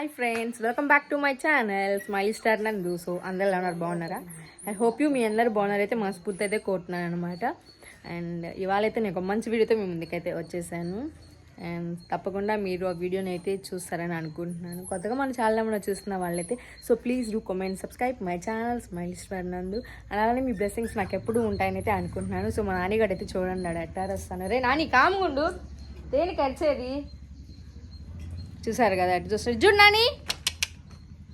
Hi friends welcome back to my channel smile star Nandu. So అందరు ఎలా ఉన్నారు? బాగున్నారా? ఐ హోప్ యూ మీ అందరు బాగున్నారు అయితే మనస్ఫూర్తి అయితే కోరుతున్నాను అనమాట అండ్ ఇవాళ అయితే నేను ఒక మంచి వీడియోతో మీ ముందుకైతే వచ్చేసాను. అండ్ తప్పకుండా మీరు ఆ వీడియోని అయితే చూస్తారని అనుకుంటున్నాను. కొత్తగా మన ఛానల్ ఏమైనా చూస్తున్న వాళ్ళైతే so please do comment subscribe my channel smile star Nandu అలానే మీ బ్లెస్సింగ్స్ నాకు ఎప్పుడు ఉంటాయని అయితే అనుకుంటున్నాను. సో మా నాన్నగారు అయితే చూడండి అడ ఎట్లా వస్తాను రే నాని కాముగుండు. దేనికి అరిచేది? చూసారు కదా అటు చూస్తారు చూడు నాని.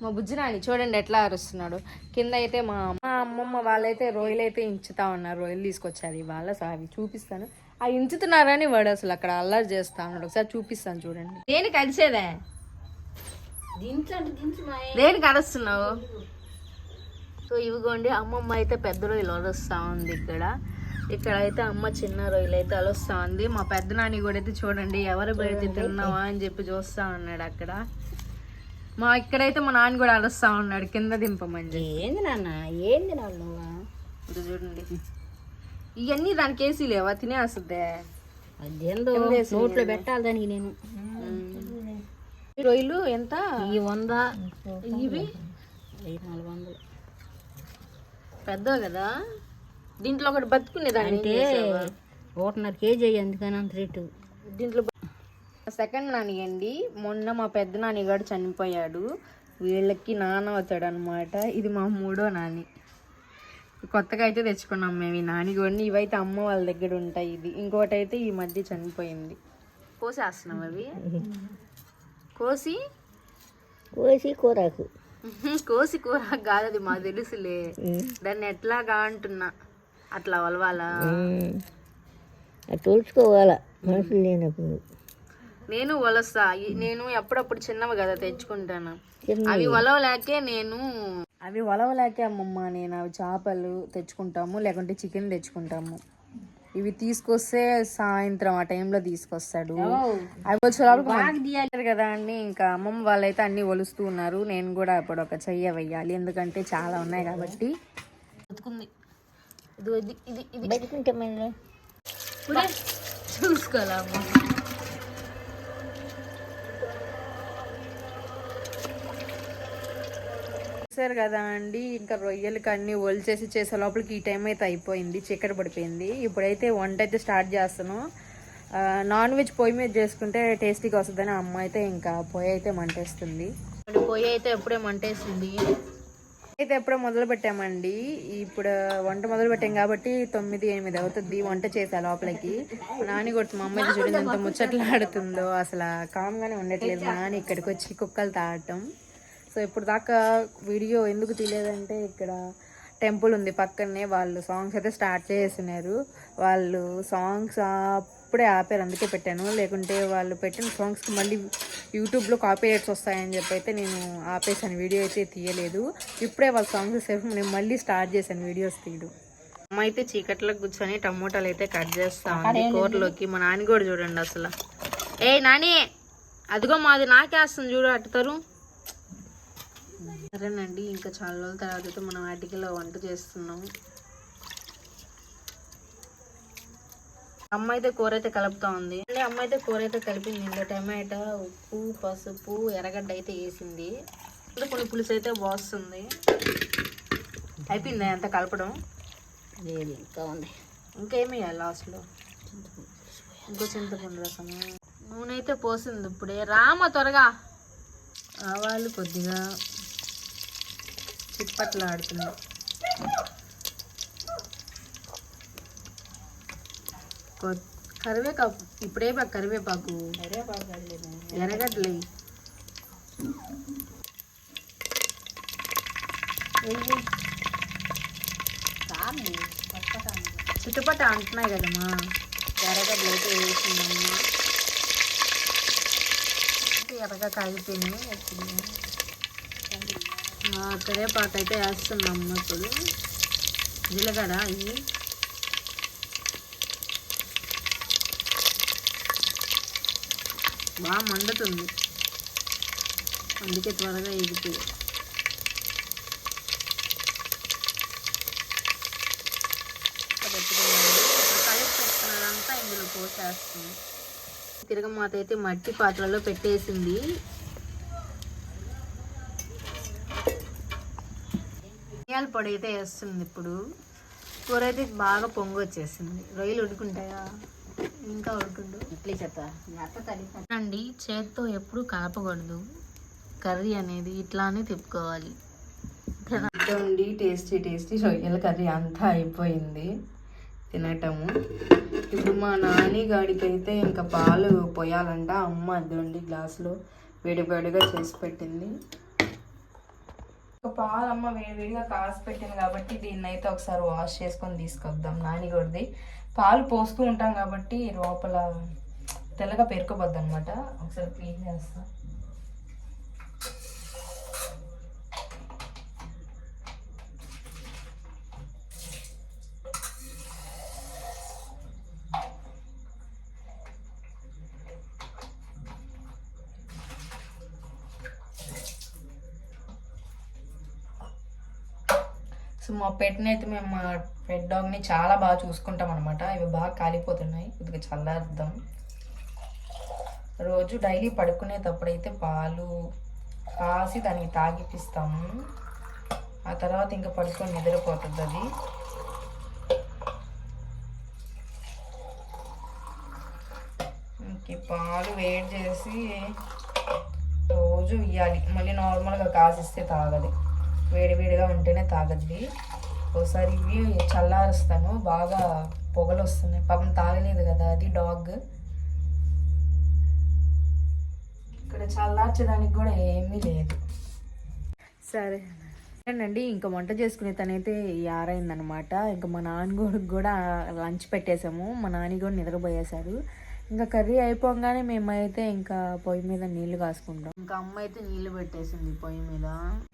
మా బుజ్జి నాని చూడండి ఎట్లా అరుస్తున్నాడు. కింద అయితే మా మా అమ్మమ్మ వాళ్ళైతే రొయ్యలు అయితే ఇంచుతా ఉన్నారు. రొయ్యలు తీసుకొచ్చారు ఇవాళ. సో అవి చూపిస్తాను. ఆ ఇంచుతున్నారని వాడు అసలు అక్కడ అల్లరి చేస్తా ఉన్నాడు. ఒకసారి చూపిస్తాను చూడండి. దేనికి అరిసేదే? దేనికి అరుస్తున్నావు? సో ఇవిగోండి అమ్మమ్మ అయితే పెద్ద రొయ్యలు అరుస్తా ఉంది ఇక్కడ. ఇక్కడ అయితే అమ్మ చిన్న రొయ్యలు అయితే అలుస్తా ఉంది మా పెద్ద నాని కూడా అయితే చూడండి ఎవరు పెడితే తిన్నావా అని చెప్పి చూస్తా ఉన్నాడు అక్కడ. మా ఇక్కడైతే మా నాన్న కూడా అలుస్తా ఉన్నాడు కింద దింపమని చెప్పి. ఏంది నాన్న? ఏంది నాన్న చూడండి. ఇవన్నీ దానికి వేసి లేవా? తినేస్తుందే అదేందో? నోట్లో పెట్టాలి దానికి నేను. రొయ్యలు ఎంత? ఈ వంద. ఇవి? నాలుగు వందలు. పెద్ద కదా? దీంట్లో ఒకటి బతుకునేదాన్ని అంటే ఒకటిన్నర కేజీ అయ్యి అందుకని అంత రేటు. దీంట్లో సెకండ్ నానియండి మొన్న మా పెద్ద నానిగాడు చనిపోయాడు. వీళ్ళకి నాన్న అవుతాడు అనమాట ఇది మా మూడో నాని. కొత్తగా అయితే తెచ్చుకున్నాం మేము ఈ నానిగోడిని ఇవైతే అమ్మ వాళ్ళ దగ్గర ఉంటాయి ఇది. ఇంకోటి అయితే ఈ మధ్య చనిపోయింది. కోసేస్తున్నాం అవి? కోసి? కోసి కూరకు. కోసి కూర కాదు అది మాకు తెలుసులే. దాన్ని ఎట్లాగా అంటున్నా. అట్లా వలవాలా? అది తుడుచుకోవాల మనుషులు లేనప్పుడు. నేను వలస్తా. నేను ఎప్పుడప్పుడు చిన్నవి కదా తెచ్చుకుంటాను. అవి వలవలేకే నేను అవి వలవలేకే అమ్మమ్మ. నేను అవి చేపలు తెచ్చుకుంటాము లేకుంటే చికెన్ తెచ్చుకుంటాము. ఇవి తీసుకొస్తే సాయంత్రం ఆ టైంలో తీసుకొస్తాడు. అవి వచ్చేటప్పుడు కదా అండి. ఇంకా అమ్మమ్మ వాళ్ళైతే అన్ని ఒలుస్తూ ఉన్నారు. నేను కూడా ఇప్పుడు ఒక చెయ్య వెయ్యాలి. ఎందుకంటే చాలా ఉన్నాయి కాబట్టి. బతుకుంది. ఇది ఇది ఇది. మళ్ళీ. చూసుకోవాలమ్మా చూసారు కదా అండి ఇంకా రొయ్యలకి అన్ని ఒలిచేసి చేసే లోపలికి ఈ టైం అయితే అయిపోయింది చీకటి పడిపోయింది. ఇప్పుడైతే వంట అయితే స్టార్ట్ చేస్తాను. ఆ, నాన్ వెజ్ పొయ్యి మీద చేసుకుంటే టేస్టీగా వస్తుందని అమ్మ అయితే ఇంకా పొయ్యి అయితే మంటేస్తుంది. పొయ్యి అయితే ఎప్పుడే మంటేసింది అయితే ఎప్పుడో మొదలు పెట్టామండి ఇప్పుడు వంట మొదలు పెట్టాం కాబట్టి తొమ్మిది ఎనిమిది అవుతుంది వంట చేసా లోపలికి. నాని కొడుతుంది మా అమ్మాయి చూడండి ఎంత ముచ్చట్లాడుతుందో అసలు కామ్గానే ఉండట్లేదు నాని ఇక్కడికి వచ్చి కుక్కలు తాగటం. సో ఇప్పుడు దాకా వీడియో ఎందుకు తీయలేదంటే ఇక్కడ టెంపుల్ ఉంది పక్కనే. వాళ్ళు సాంగ్స్ అయితే స్టార్ట్ చేస్తున్నారు. వాళ్ళు సాంగ్స్ అప్పుడే ఆపారు అందుకే పెట్టాను. లేకుంటే వాళ్ళు పెట్టిన సాంగ్స్కి మళ్ళీ యూట్యూబ్లో కాపీ రైట్స్ వస్తాయని చెప్పి అయితే నేను ఆపేసాను వీడియో అయితే తీయలేదు. ఇప్పుడే వాళ్ళ సాంగ్స్ సేపు నేను మళ్ళీ స్టార్ట్ చేశాను వీడియోస్ తీయడం. అమ్మ అయితే చీకట్లో కూర్చొని టమోటాలు అయితే కట్ చేస్తా ఉంది కూరలోకి. మా నాని కూడా చూడండి అసలు. ఏ నాని అదిగో మాది నాకేస్తుంది చూడు అట్టుతారు సరేనండి ఇంకా చాలా రోజుల తర్వాత అయితే మనం వాటికిలో వంట చేస్తున్నాం. అమ్మ అయితే కూర అయితే కలుపుతా ఉంది. అంటే అమ్మ అయితే కూర అయితే కలిపింది. ఇందులో టమాటా ఉప్పు పసుపు ఎర్రగడ్డ అయితే వేసింది. ఇంకా కొన్ని పులుసు అయితే పోస్తుంది అయిపోయిందా ఎంత కలపడం? లేదు ఇంకా ఉంది. ఇంకేమి లాస్ట్లో? ఇంకో చింతపండు రసము. నూనె అయితే పోసింది ఇప్పుడే. రామ త్వరగా. ఆవాలు కొద్దిగా చిప్పట్లు కరివేపాకు. ఇప్పుడే బా కరివేపాకు. ఎర్రగడ్డలు ఎయ్. చుట్టుపట్ట అంటున్నాయి కదమ్మా. ఎర్రగడ్డలు అయితే వేసిందమ్మా ఎర్రగా కాగిపోయినాయి కరివేపాకు అయితే వేస్తున్నామ్మ ఇప్పుడు. జీలగడ ఇవి. బాగా మండుతుంది. అందుకే త్వరగా ఎగుతుంది కలిపి పెట్టుకున్నదంతా ఇందులో పోసేస్తుంది తిరగమాత అయితే మట్టి పాత్రలో పెట్టేసింది. మిరియాల పొడి అయితే వేస్తుంది ఇప్పుడు. కూర అయితే బాగా పొంగు వచ్చేసింది రొయ్యలు ఉడుకుంటాయా? ఇంకా ఉడుకుండు. అత్త అండి చేత్తో ఎప్పుడు కలపకూడదు కర్రీ అనేది ఇట్లానే తిప్పుకోవాలి. అండి టేస్టీ టేస్టీ రొయ్యల కర్రీ అంతా అయిపోయింది. తినటము. ఇప్పుడు మా నాని గాడికైతే ఇంకా పాలు పోయాలంట. అమ్మ అద్దండి గ్లాసులో వేడి వేడిగా చేసి పెట్టింది. పాలమ్మ వేడివేడిగా కాసి పెట్టింది కాబట్టి దీన్ని అయితే ఒకసారి వాష్ చేసుకొని తీసుకొద్దాం. నాని కొడిది పాలు పోస్తూ ఉంటాం కాబట్టి లోపల తెల్లగా పెరుకోబద్దు అనమాట ఒకసారి క్లీన్ చేస్తాం. సో మా పెట్ని అయితే మేము మా పెట్ డాగ్ని చాలా బాగా చూసుకుంటాం అనమాట ఇవి బాగా కాలిపోతున్నాయి. కొద్దిగా చల్లారుద్దాం. రోజు డైలీ పడుకునేటప్పుడు అయితే పాలు కాసి దానికి తాగిపిస్తాము ఆ తర్వాత ఇంకా పడుకొని నిద్రపోతుంది అది. ఇంక పాలు వేడి చేసి రోజు ఇవ్వాలి మళ్ళీ నార్మల్గా కాసిస్తే తాగదు. వేడివేడిగా ఉంటేనే తాగద్ది. ఒకసారి ఇవి చల్లారుస్తాను బాగా పొగలు వస్తున్నాయి పాపం తాగలేదు కదా అది డాగ్. ఇక్కడ చల్లార్చడానికి కూడా ఏమీ లేదు. సరే. అండి ఇంకా వంట చేసుకునే తనైతే యారైందనమాట. ఇంకా మా నాన్నగోడికి కూడా లంచ్ పెట్టేశాము. మా నాని కూడా నిద్రపోయేశారు. ఇంకా కర్రీ అయిపోగానే మేమైతే ఇంకా పొయ్యి మీద నీళ్ళు కాసుకుంటాం. ఇంకా అమ్మ అయితే నీళ్ళు పెట్టేసింది పొయ్యి మీద.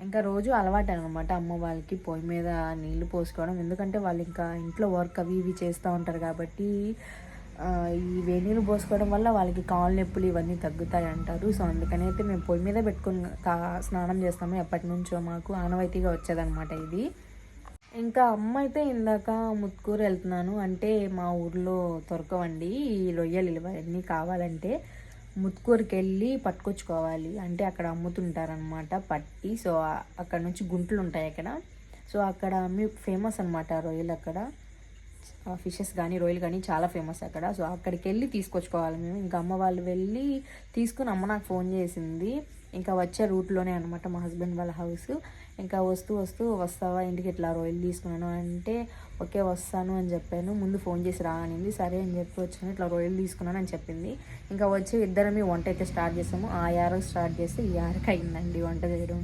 ఇంకా రోజు అలవాటు అనమాట అమ్మ వాళ్ళకి పొయ్యి మీద నీళ్ళు పోసుకోవడం. ఎందుకంటే వాళ్ళు ఇంకా ఇంట్లో వర్క్ అవి ఇవి చేస్తూ ఉంటారు కాబట్టి ఈ వేణీళ్ళు పోసుకోవడం వల్ల వాళ్ళకి కాళ్ళు నొప్పులు ఇవన్నీ తగ్గుతాయి అంటారు. సో అందుకని అయితే మేము పొయ్యి మీద పెట్టుకుని స్నానం చేస్తాము ఎప్పటి నుంచో మాకు ఆనవాయితీగా వచ్చేదన్నమాట ఇది. ఇంకా అమ్మ అయితే ఇందాక ముత్కూరు వెళ్తున్నాను. అంటే మా ఊర్లో దొరకవండి. ఈ రొయ్యలు ఇవన్నీ కావాలంటే ముత్కూరుకి వెళ్ళి పట్టుకొచ్చుకోవాలి. అంటే అక్కడ అమ్ముతుంటారనమాట పట్టి. సో అక్కడ నుంచి గుంటలు ఉంటాయి అక్కడ. సో అక్కడ అమ్మి ఫేమస్ అనమాట రొయ్యలు అక్కడ. ఫిషెస్ కానీ రొయ్యలు కానీ చాలా ఫేమస్ అక్కడ. సో అక్కడికి వెళ్ళి తీసుకొచ్చుకోవాలి మేము. ఇంకా అమ్మ వాళ్ళు వెళ్ళి తీసుకుని అమ్మ నాకు ఫోన్ చేసింది. ఇంకా వచ్చే రూట్లోనే అనమాట మా హస్బెండ్ వాళ్ళ హౌస్. ఇంకా వస్తూ వస్తూ వస్తావా? ఇంటికి ఇట్లా రొయ్యలు తీసుకున్నాను అంటే ఓకే వస్తాను అని చెప్పాను. ముందు ఫోన్ చేసి రా అనింది. సరే అని చెప్పి వచ్చాను. ఇట్లా రొయ్యలు తీసుకున్నాను అని చెప్పింది. ఇంకా వచ్చి ఇద్దరమే వంట అయితే స్టార్ట్ చేసాము. ఆ యారకు స్టార్ట్ చేస్తే ఈ యారకు అయిందండి వంట చేయడం.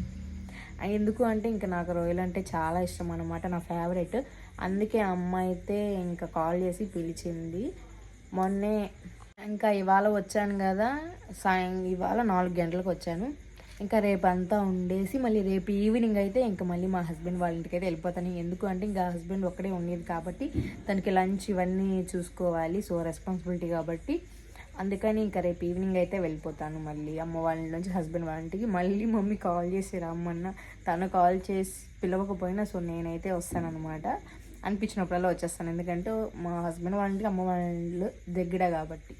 ఎందుకు అంటే ఇంకా నాకు రొయ్యలు అంటే చాలా ఇష్టం అనమాట నా ఫేవరెట్ అందుకే అమ్మ అయితే ఇంకా కాల్ చేసి పిలిచింది. మొన్నే ఇంకా ఇవాళ వచ్చాను కదా సాయం ఇవాళ నాలుగు గంటలకు వచ్చాను. ఇంకా రేపు అంతా ఉండేసి మళ్ళీ రేపు ఈవినింగ్ అయితే ఇంకా మళ్ళీ మా హస్బెండ్ వాళ్ళ ఇంటికి అయితే వెళ్ళిపోతాను. ఎందుకు అంటే ఇంకా హస్బెండ్ ఒక్కడే ఉండేది కాబట్టి తనకి లంచ్ ఇవన్నీ చూసుకోవాలి సో రెస్పాన్సిబిలిటీ కాబట్టి. అందుకని ఇంకా రేపు ఈవినింగ్ అయితే వెళ్ళిపోతాను మళ్ళీ. అమ్మ వాళ్ళ నుంచి హస్బెండ్ వాళ్ళ ఇంటికి మళ్ళీ మమ్మీ కాల్ చేసి రమ్మన్న. తను కాల్ చేసి పిలవకపోయినా సో నేనైతే వస్తానన్నమాట. అనిపించినప్పుడల్లా వచ్చేస్తాను. ఎందుకంటే మా హస్బెండ్ వాళ్ళ ఇంటికి అమ్మ వాళ్ళ దగ్గర కాబట్టి.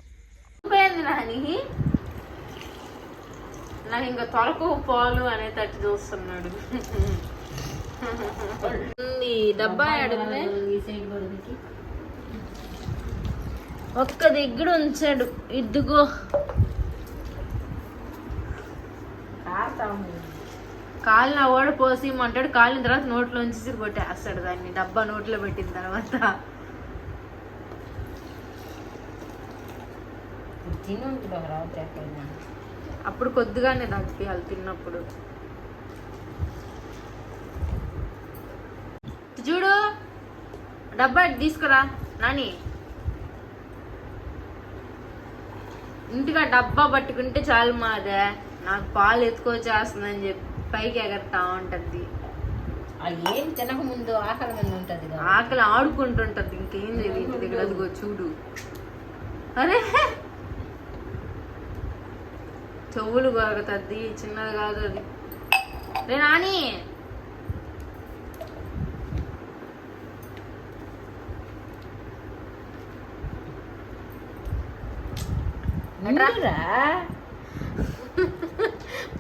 నాకు ఇంకా తొలకు పాలు అనే తట్టి చూస్తున్నాడు. ఈ డబ్బా కూడా ఒక్క దగ్గర ఉంచాడు. ఇద్దుగో కాస్తా ఉంది. కాలు నా ఓడ పోసి ఇమ్మంటాడు కాలిన తర్వాత నోట్లో ఉంచి కొట్టేస్తాడు దాన్ని. డబ్బా నోట్లో పెట్టిన తర్వాత. తిని ఉంటుంది ఒక రాత్రి అప్పుడు కొద్దిగానే తగ్గియాలి తిన్నప్పుడు. చూడు డబ్బా తీసుకురా నాని. ఇంటిగా డబ్బా పట్టుకుంటే చాలు మాదే. నాకు పాలు ఎత్తుకొచ్చేస్తుందని చెప్పి పైకి ఎగరతా ఉంటది. ఏం తినక ముందు ఆకలి మీద ఉంటుంది ఆకలి ఆడుకుంటుంటది ఇంకేం తెలియదు. ఇంటి దగ్గర అదిగో చూడు. అరే చెవులు కొరగతద్ది చిన్నది కాదు అది రే నాని!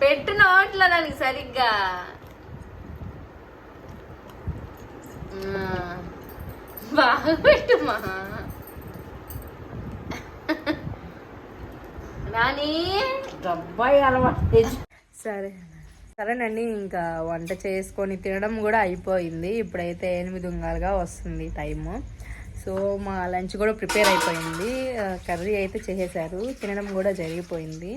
పెట్టిన ఓట్ల దానికి సరిగ్గా. బాగా పెట్టుమా నాని డబ్బాయి అలవాటు తెచ్చు. సరే. సరేనండి ఇంకా వంట చేసుకొని తినడం కూడా అయిపోయింది. ఇప్పుడైతే ఎనిమిది ఉంగాలుగా వస్తుంది టైము. సో మా లంచ్ కూడా ప్రిపేర్ అయిపోయింది. కర్రీ అయితే చేసేసారు తినడం కూడా జరిగిపోయింది.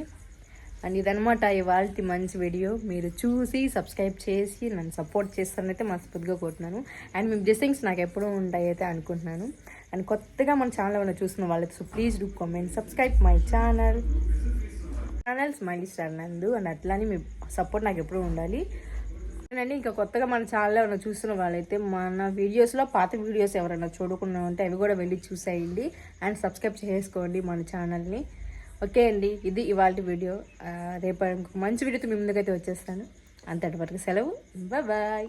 అండ్ ఇదనమాట ఇవాళ మంచి వీడియో. మీరు చూసి సబ్స్క్రైబ్ చేసి నన్ను సపోర్ట్ చేస్తానైతే మనస్ఫూర్తిగా కోరుతున్నాను. అండ్ మీ బ్లెస్సింగ్స్ నాకు ఎప్పుడూ ఉంటాయి అయితే అనుకుంటున్నాను. అండ్ కొత్తగా మన ఛానల్ ఏమైనా చూస్తున్న వాళ్ళకి so please do comment subscribe my channel channel smiley star Nandu and అట్లానే మీ సపోర్ట్ నాకు ఎప్పుడూ ఉండాలి. అండి ఇంకా కొత్తగా మన ఛానల్ ఏమైనా చూస్తున్న వాళ్ళైతే మన వీడియోస్లో పాత వీడియోస్ ఎవరైనా చూడకుండా ఉంటే అవి కూడా వెళ్ళి చూసేయండి. అండ్ సబ్స్క్రైబ్ చేసుకోండి మన ఛానల్ని ఓకే అండి ఇది ఇవాళ వీడియో. ఆ, రేపు ఇంకొక మంచి వీడియోతో మీ ముందుకైతే వచ్చేస్తాను. అంతటి వరకు సెలవు. బాయ్